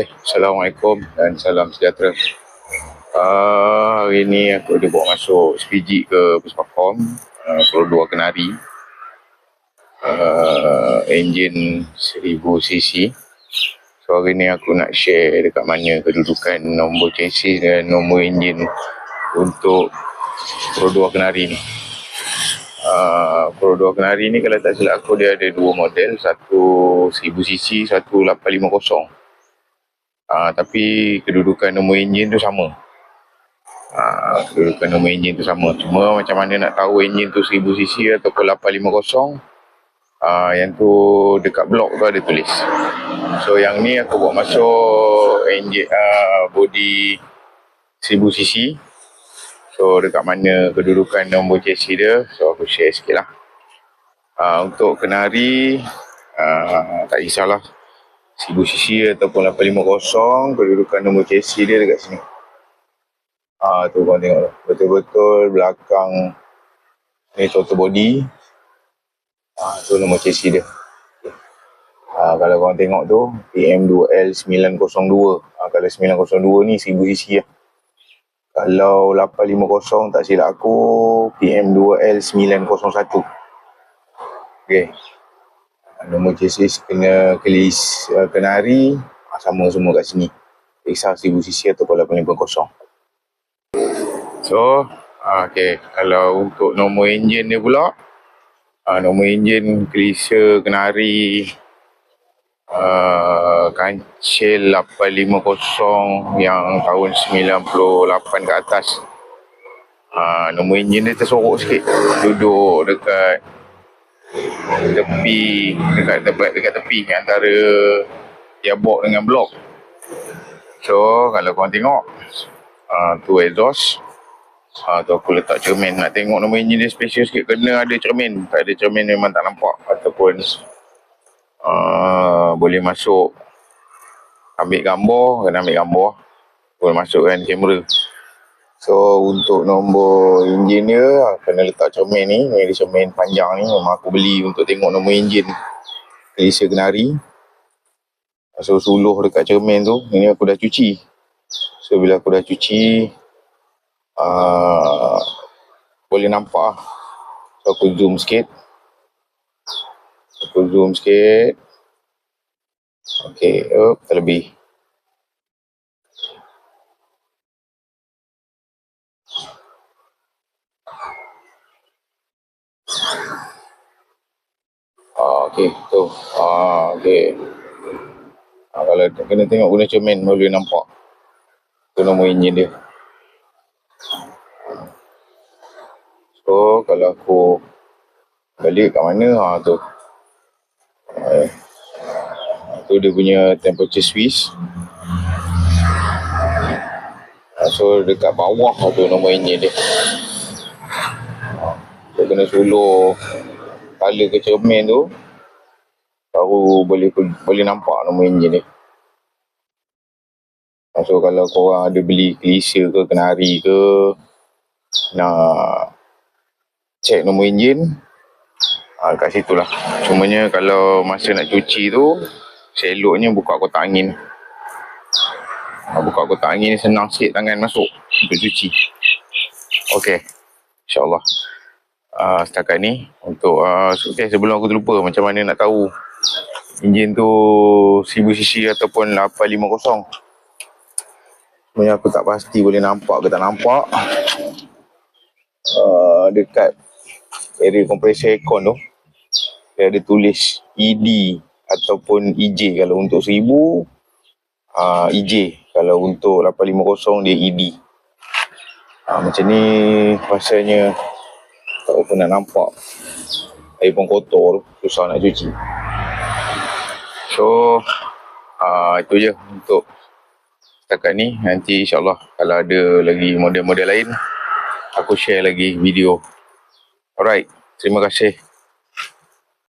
Okay, Assalamualaikum dan salam sejahtera. Uh, hari ni aku ada bawa masuk SPG ke Puspakom, uh, Pro 2 Kenari. Uh, engine 1000cc. So hari ni aku nak share dekat mana kedudukan nombor chassis dan nombor engine untuk Pro 2 Kenari ni. Uh, Pro 2 Kenari ni kalau tak silap aku dia ada dua model, satu 1000cc, satu 850. Uh, tapi kedudukan nombor enjin tu sama. Uh, kedudukan nombor enjin tu sama. Cuma macam mana nak tahu enjin tu 1000cc ataupun 850. Uh, yang tu dekat blok tu ada tulis. So yang ni aku buat masuk enjin uh, body 1000cc. So dekat mana kedudukan nombor chassis dia. So aku share sikit lah. Uh, untuk kenari, uh, tak kisahlah 1000cc ataupun 850 kedudukan nombor chassis dia dekat sini. Ah tu korang tengok tu betul-betul belakang ni total body. Ah tu nombor chassis dia. Ah kalau korang tengok tu PM2L902 ah kalau 902 ni 1000cc lah. Kalau 850 tak silap aku PM2L901 Okay nombor chassis kena kelis uh, kenari uh, sama semua kat sini. Excel 1000cc ataupun 850 so uh, okay. kalau untuk nombor enjin dia pula uh, nombor enjin kelisa kenari uh, kancil 850 yang tahun 98 ke atas. Uh, nombor enjin dia tersorok sikit. Duduk dekat tepi dekat dekat, dekat tepi antara gearbox dengan blok. So kalau korang tengok uh, tu exhaust. Uh, tu aku letak cermin. Nak tengok nombor enjin dia special sikit kena ada cermin. Tak ada cermin memang tak nampak. Ataupun uh, boleh masuk ambil gambar. Kena ambil gambar. Boleh masukkan kamera So untuk nombor enjin dia kena letak cermin ni, ni cermin panjang ni memang aku beli untuk tengok nombor enjin Malaysia Kenari. So suluh dekat cermin tu, ini aku dah cuci. So bila aku dah cuci uh, boleh nampak lah. So aku zoom sikit. Aku zoom sikit. Okay, oh, terlebih. Ah, okey, tu. Ah, okey. Ah, kalau kena tengok guna cermin boleh nampak. Tu nombor enjin dia. So, kalau aku balik kat mana, ha tu. Eh, tu dia punya temperature switch. Ah, so, dekat bawah tu nombor enjin dia. Kena suluh kepala ke cermin tu baru boleh boleh nampak nombor enjin ni. So kalau korang ada beli kelisa ke kenari ke nak check nombor enjin ha, kat situ lah. Cumanya kalau masa nak cuci tu seloknya buka kotak angin. Ha, buka kotak angin ni senang sikit tangan masuk untuk cuci. Okay. InsyaAllah uh, setakat ni untuk uh, okay, sebelum aku terlupa macam mana nak tahu enjin tu 1000cc ataupun 850 sebenarnya aku tak pasti boleh nampak ke tak nampak. Uh, dekat area kompresor aircon tu dia ada tulis ED ataupun EJ kalau untuk 1000 uh, EJ kalau untuk 850 dia ED uh, macam ni rasanya tak apa nak nampak. Air pun kotor susah nak cuci. So uh, itu je untuk setakat ni. Nanti insyaAllah kalau ada lagi model-model lain aku share lagi video. Alright terima kasih